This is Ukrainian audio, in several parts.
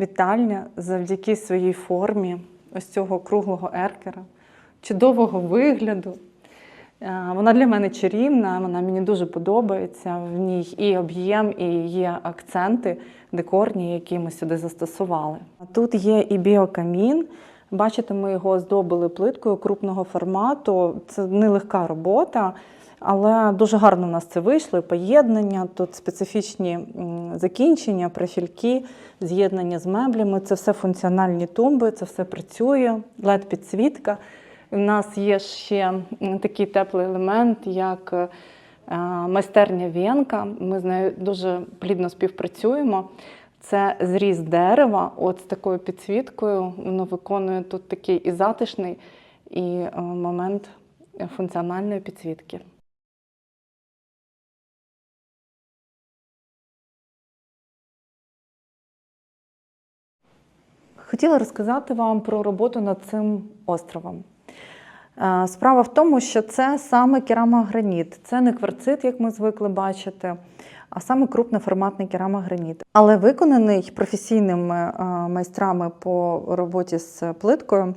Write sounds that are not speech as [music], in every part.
вітальня завдяки своїй формі, ось цього круглого еркера, чудового вигляду. Е, Вона для мене чарівна, вона мені дуже подобається. В ній і об'єм, і є акценти декорні, які ми сюди застосували. Тут є і біокамін. Бачите, ми його оздобили плиткою крупного формату. Це нелегка робота, але дуже гарно у нас це вийшло. І поєднання, тут специфічні закінчення, профільки, з'єднання з меблями. Це все функціональні тумби, це все працює, led підсвітка У нас є ще такий теплий елемент, як е, майстерня Венка. Ми з нею дуже плідно співпрацюємо. Це зріз дерева, от з такою підсвіткою. Воно виконує тут такий і затишний, і е, момент функціональної підсвітки. Хотіла розказати вам про роботу над цим островом. Е, Справа в тому, що це саме керамограніт. Це не кварцит, як ми звикли бачити, а саме крупноформатний керамограніт. Але виконаний професійними е, майстрами по роботі з плиткою.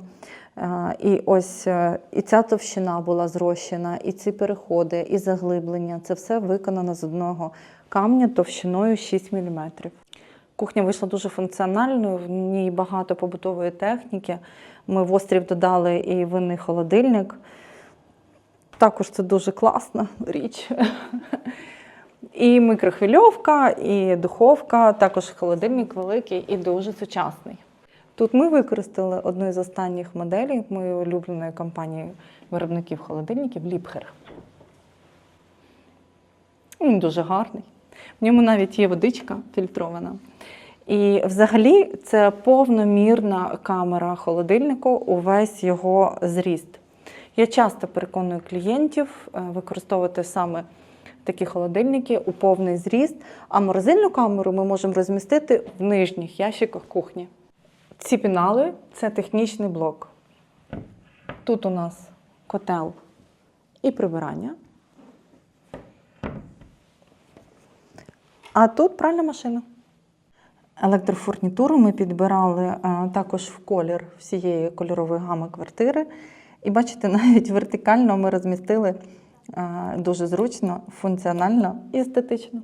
Е, І ось і ця товщина була зрощена, і ці переходи, і заглиблення. Це все виконано з одного камня товщиною 6 мм. Кухня вийшла дуже функціональною, в ній багато побутової техніки. Ми в острів додали і винний холодильник. Також це дуже класна річ. І микрохвильовка, і духовка, також холодильник великий і дуже сучасний. Тут ми використали одну з останніх моделей моєї улюбленої компанії виробників холодильників Ліпхер. Він дуже гарний. В ньому навіть є водичка фільтрована. І взагалі це повномірна камера холодильнику, увесь його зріст. Я часто переконую клієнтів е, використовувати саме такі холодильники у повний зріст, а морозильну камеру ми можемо розмістити в нижніх ящиках кухні. Ці пінали це технічний блок. Тут у нас котел і прибирання. А тут пральна машина. Електрофурнітуру ми підбирали е, також в колір всієї кольорової гами квартири. І бачите, [laughs] навіть вертикально ми розмістили е, дуже зручно, функціонально і естетично.